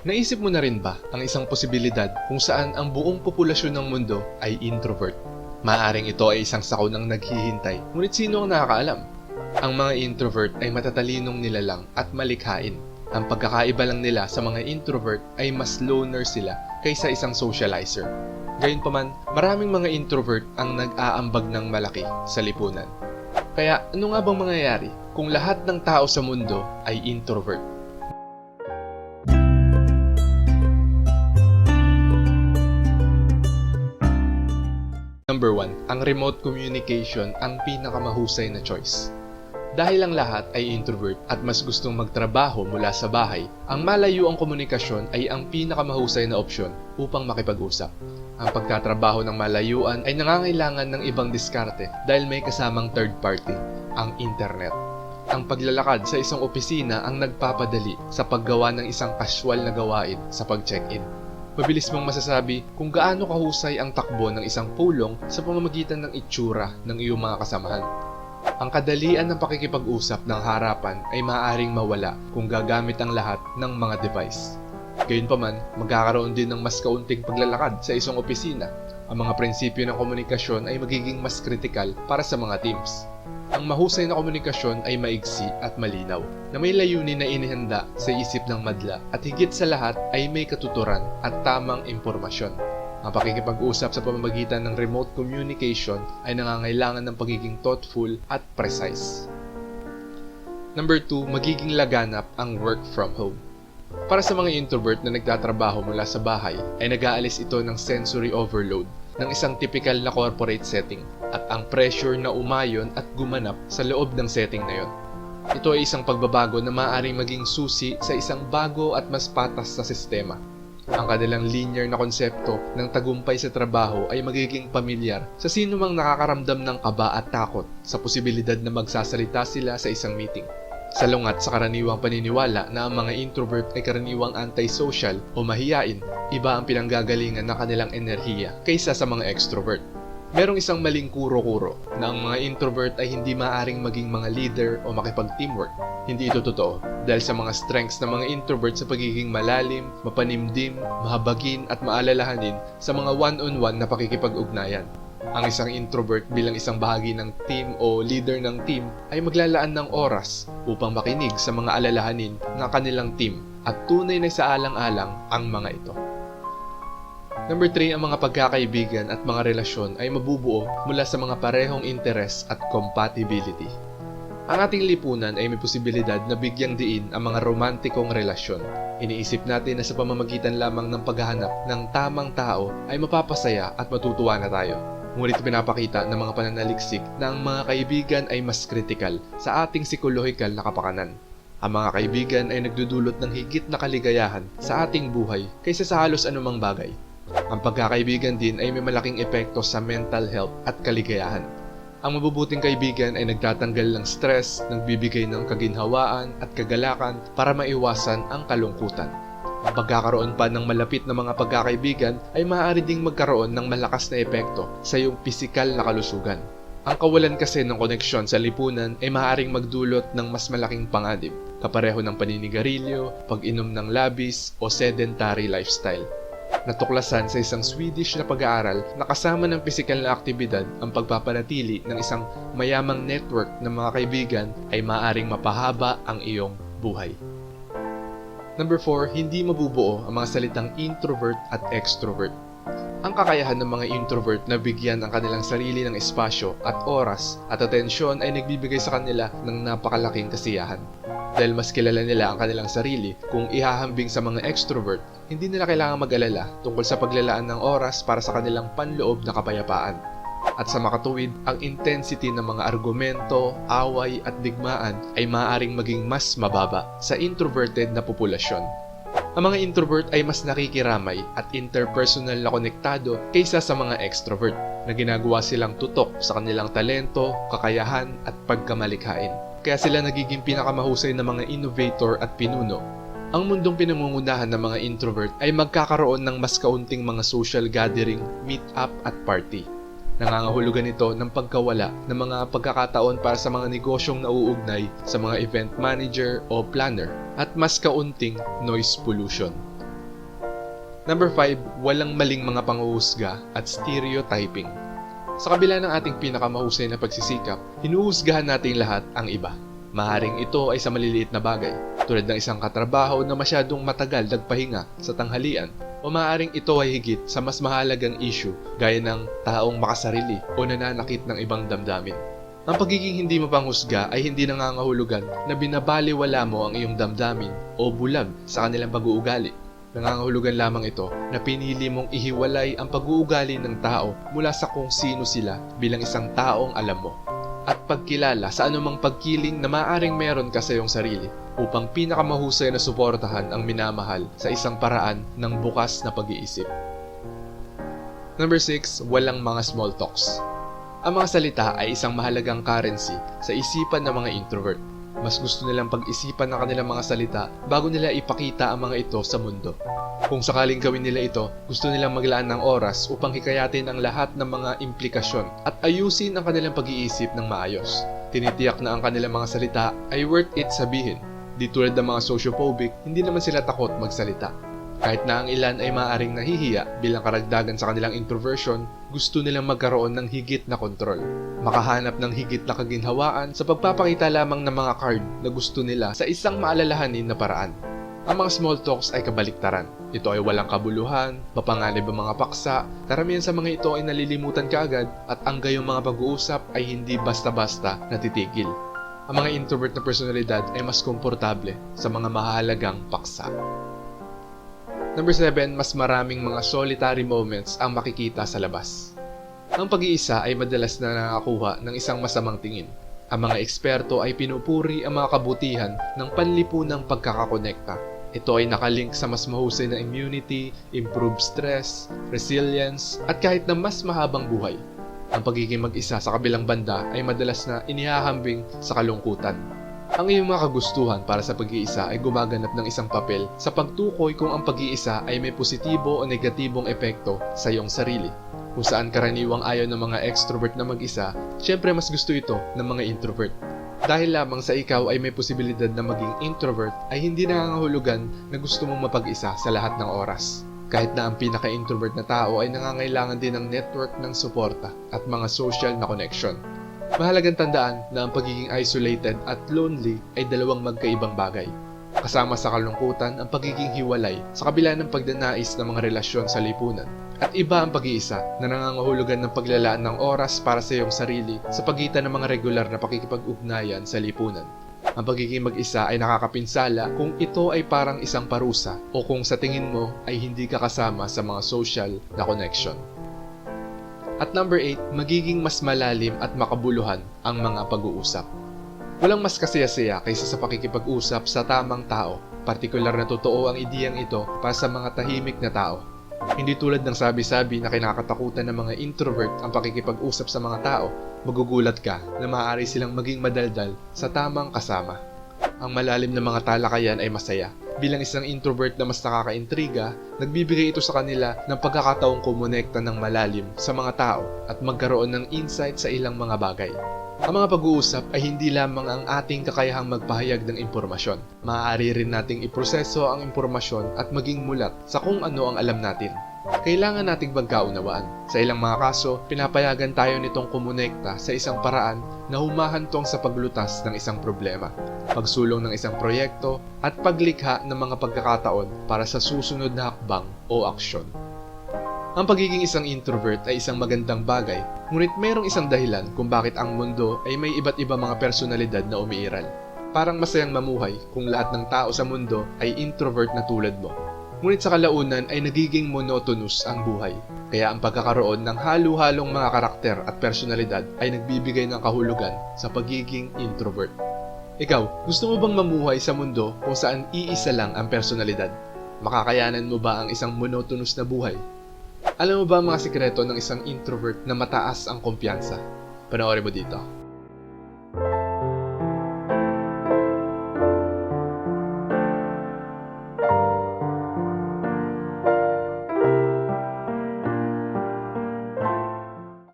Naisip mo na rin ba ang isang posibilidad kung saan ang buong populasyon ng mundo ay introvert? Maaring ito ay isang sakunang naghihintay, ngunit sino ang nakakaalam? Ang mga introvert ay matatalinong nilalang at malikhain. Ang pagkakaiba lang nila sa mga introvert ay mas loner sila kaysa isang socializer. Gayunpaman, maraming mga introvert ang nag-aambag ng malaki sa lipunan. Kaya ano nga bang mangyayari kung lahat ng tao sa mundo ay introvert? Remote communication ang pinakamahusay na choice. Dahil ang lahat ay introvert at mas gustong magtrabaho mula sa bahay, ang malayo ang komunikasyon ay ang pinakamahusay na opsyon upang makipag-usap. Ang pagtatrabaho ng malayuan ay nangangailangan ng ibang diskarte dahil may kasamang third party, ang internet. Ang paglalakad sa isang opisina ang nagpapadali sa paggawa ng isang casual na gawain sa pag-check-in. Mabilis mong masasabi kung gaano kahusay ang takbo ng isang pulong sa pamamagitan ng itsura ng iyong mga kasamahan. Ang kadalian ng pakikipag-usap ng harapan ay maaaring mawala kung gagamit ang lahat ng mga device. Gayunpaman, magkakaroon din ng mas kaunting paglalakad sa isang opisina. Ang mga prinsipyo ng komunikasyon ay magiging mas kritikal para sa mga teams. Ang mahusay na komunikasyon ay maigsi at malinaw, na may layunin na inihanda sa isip ng madla at higit sa lahat ay may katuturan at tamang impormasyon. Ang pakikipag-usap sa pamamagitan ng remote communication ay nangangailangan ng pagiging thoughtful at precise. Number 2, magiging laganap ang work from home. Para sa mga introvert na nagtatrabaho mula sa bahay, ay nag-aalis ito ng sensory overload ng isang typical na corporate setting at ang pressure na umayon at gumanap sa loob ng setting na yon. Ito ay isang pagbabago na maaaring maging susi sa isang bago at mas patas na sistema. Ang kanilang linear na konsepto ng tagumpay sa trabaho ay magiging pamilyar sa sino mang nakakaramdam ng kaba at takot sa posibilidad na magsasalita sila sa isang meeting. Salungat sa karaniwang paniniwala na ang mga introvert ay karaniwang antisocial o mahiyain, iba ang pinanggagalingan ng kanilang enerhiya kaysa sa mga extrovert. Merong isang maling kuro-kuro na ang mga introvert ay hindi maaring maging mga leader o makipag-teamwork. Hindi ito totoo dahil sa mga strengths ng mga introvert sa pagiging malalim, mapanimdim, mahabagin at maalalahanin sa mga one-on-one na pakikipag-ugnayan. Ang isang introvert bilang isang bahagi ng team o leader ng team ay maglalaan ng oras upang makinig sa mga alalahanin ng kanilang team at tunay na isaalang-alang ang mga ito. Number 3, ang mga pagkakaibigan at mga relasyon ay mabubuo mula sa mga parehong interes at compatibility. Ang ating lipunan ay may posibilidad na bigyang diin ang mga romantikong relasyon. Iniisip natin na sa pamamagitan lamang ng paghahanap ng tamang tao ay mapapasaya at matutuwa na tayo. Ngunit pinapakita ng mga pananaliksik na ang mga kaibigan ay mas kritikal sa ating psikolohikal na kapakanan. Ang mga kaibigan ay nagdudulot ng higit na kaligayahan sa ating buhay kaysa sa halos anumang bagay. Ang pagkakaibigan din ay may malaking epekto sa mental health at kaligayahan. Ang mabubuting kaibigan ay nagtatanggal ng stress, nagbibigay ng kaginhawaan at kagalakan para maiwasan ang kalungkutan. Ang pagkakaroon pa ng malapit na mga pagkakaibigan ay maaari ding magkaroon ng malakas na epekto sa iyong pisikal na kalusugan. Ang kawalan kasi ng koneksyon sa lipunan ay maaaring magdulot ng mas malaking panganib, kapareho ng paninigarilyo, pag-inom ng labis o sedentary lifestyle. Natuklasan sa isang Swedish na pag-aaral na kasama ng pisikal na aktibidad ang pagpapanatili ng isang mayamang network ng mga kaibigan ay maaaring mapahaba ang iyong buhay. Number 4, hindi mabubuo ang mga salitang introvert at extrovert. Ang kakayahan ng mga introvert na bigyan ang kanilang sarili ng espasyo at oras at atensyon ay nagbibigay sa kanila ng napakalaking kasiyahan. Dahil mas kilala nila ang kanilang sarili kung ihahambing sa mga extrovert, hindi nila kailangan mag-alala tungkol sa paglalaan ng oras para sa kanilang panloob na kapayapaan. At sa makatuwid, ang intensity ng mga argumento, away at digmaan ay maaaring maging mas mababa sa introverted na populasyon. Ang mga introvert ay mas nakikiramay at interpersonal na konektado kaysa sa mga extrovert na ginagawa silang tutok sa kanilang talento, kakayahan at pagkamalikhain. Kaya sila nagiging pinakamahusay na mga innovator at pinuno. Ang mundong pinangungunahan ng mga introvert ay magkakaroon ng mas kaunting mga social gathering, meet-up at party. Nangangahulugan ito ng pagkawala ng mga pagkakataon para sa mga negosyong nauugnay sa mga event manager o planner at mas kaunting noise pollution. Number 5, walang maling mga panguhusga at stereotyping. Sa kabila ng ating pinakamahusay na pagsisikap, hinuhusgahan natin lahat ang iba. Maharing ito ay sa maliliit na bagay, tulad ng isang katrabaho na masyadong matagal nagpahinga sa tanghalian, o maaaring ito ay higit sa mas mahalagang issue gaya ng taong makasarili o nananakit ng ibang damdamin. Ang pagiging hindi mapanghusga ay hindi nangangahulugan na binabaliwala mo ang iyong damdamin o bulag sa kanilang pag-uugali. Nangangahulugan lamang ito na pinili mong ihiwalay ang pag-uugali ng tao mula sa kung sino sila bilang isang taong alam mo at pagkilala sa anumang pagkiling na maaring meron ka sa iyong sarili upang pinakamahusay na suportahan ang minamahal sa isang paraan ng bukas na pag-iisip. Number 6, walang mga small talks. Ang mga salita ay isang mahalagang currency sa isipan ng mga introvert. Mas gusto nilang pag-isipan ng kanilang mga salita bago nila ipakita ang mga ito sa mundo. Kung sakaling gawin nila ito, gusto nilang maglaan ng oras upang hikayatin ang lahat ng mga implikasyon at ayusin ang kanilang pag-iisip ng maayos. Tinitiyak na ang kanilang mga salita ay worth it sabihin. Di tulad ng mga sociophobic, hindi naman sila takot magsalita. Kahit na ang ilan ay maaaring nahihiya bilang karagdagan sa kanilang introversion, gusto nilang magkaroon ng higit na kontrol. Makahanap ng higit na kaginhawaan sa pagpapakita lamang ng mga card na gusto nila sa isang maalalahanin na paraan. Ang mga small talks ay kabaliktaran. Ito ay walang kabuluhan, mapanganib ang mga paksa, karamihan sa mga ito ay nalilimutan kaagad at ang gayong mga pag-uusap ay hindi basta-basta natitigil. Ang mga introvert na personalidad ay mas komportable sa mga mahalagang paksa. Number 7, mas maraming mga solitary moments ang makikita sa labas. Ang pag-iisa ay madalas na nakakuha ng isang masamang tingin. Ang mga eksperto ay pinupuri ang mga kabutihan ng panlipunang pagkakakonekta. Ito ay nakalink sa mas mahusay na immunity, improved stress, resilience, at kahit na mas mahabang buhay. Ang pagiging mag-isa sa kabilang banda ay madalas na inihahambing sa kalungkutan. Ang iyong mga kagustuhan para sa pag-iisa ay gumaganap ng isang papel sa pagtukoy kung ang pag-iisa ay may positibo o negatibong epekto sa iyong sarili. Kung saan karaniwang ayaw ng mga extrovert na mag-isa, syempre mas gusto ito ng mga introvert. Dahil lamang sa ikaw ay may posibilidad na maging introvert ay hindi nangangahulugan na gusto mong mapag-isa sa lahat ng oras. Kahit na ang pinaka-introvert na tao ay nangangailangan din ng network ng suporta at mga social na connection. Mahalagang tandaan na ang pagiging isolated at lonely ay dalawang magkaibang bagay. Kasama sa kalungkutan ang pagiging hiwalay sa kabila ng pagdanais ng mga relasyon sa lipunan. At iba ang pag-iisa na nangangahulugan ng paglalaan ng oras para sa iyong sarili sa pagitan ng mga regular na pakikipag-ugnayan sa lipunan. Ang pagiging mag-isa ay nakakapinsala kung ito ay parang isang parusa o kung sa tingin mo ay hindi ka kasama sa mga social na connection. At number 8, magiging mas malalim at makabuluhan ang mga pag-uusap. Walang mas kasaya-saya kaysa sa pakikipag-usap sa tamang tao, partikular na totoo ang ideyang ito para sa mga tahimik na tao. Hindi tulad ng sabi-sabi na kinakatakutan ng mga introvert ang pakikipag-usap sa mga tao, magugulat ka na maaari silang maging madaldal sa tamang kasama. Ang malalim na mga talakayan ay masaya. Bilang isang introvert na mas nakakaintriga, nagbibigay ito sa kanila ng pagkakataong kumonekta ng malalim sa mga tao at magkaroon ng insight sa ilang mga bagay. Ang mga pag-uusap ay hindi lamang ang ating kakayahang magpahayag ng impormasyon. Maaari rin nating iproseso ang impormasyon at maging mulat sa kung ano ang alam natin. Kailangan nating magkaunawaan. Sa ilang mga kaso, pinapayagan tayo nitong kumonekta sa isang paraan na humahantong sa paglutas ng isang problema, pagsulong ng isang proyekto, at paglikha ng mga pagkakataon para sa susunod na hakbang o aksyon. Ang pagiging isang introvert ay isang magandang bagay, ngunit mayroong isang dahilan kung bakit ang mundo ay may iba't iba mga personalidad na umiiral. Parang masayang mamuhay kung lahat ng tao sa mundo ay introvert na tulad mo. Ngunit sa kalaunan ay nagiging monotonous ang buhay. Kaya ang pagkakaroon ng halo-halong mga karakter at personalidad ay nagbibigay ng kahulugan sa pagiging introvert. Ikaw, gusto mo bang mamuhay sa mundo kung saan iisa lang ang personalidad? Makakayanan mo ba ang isang monotonous na buhay? Alam mo ba ang mga sikreto ng isang introvert na mataas ang kumpiyansa? Panoorin mo dito.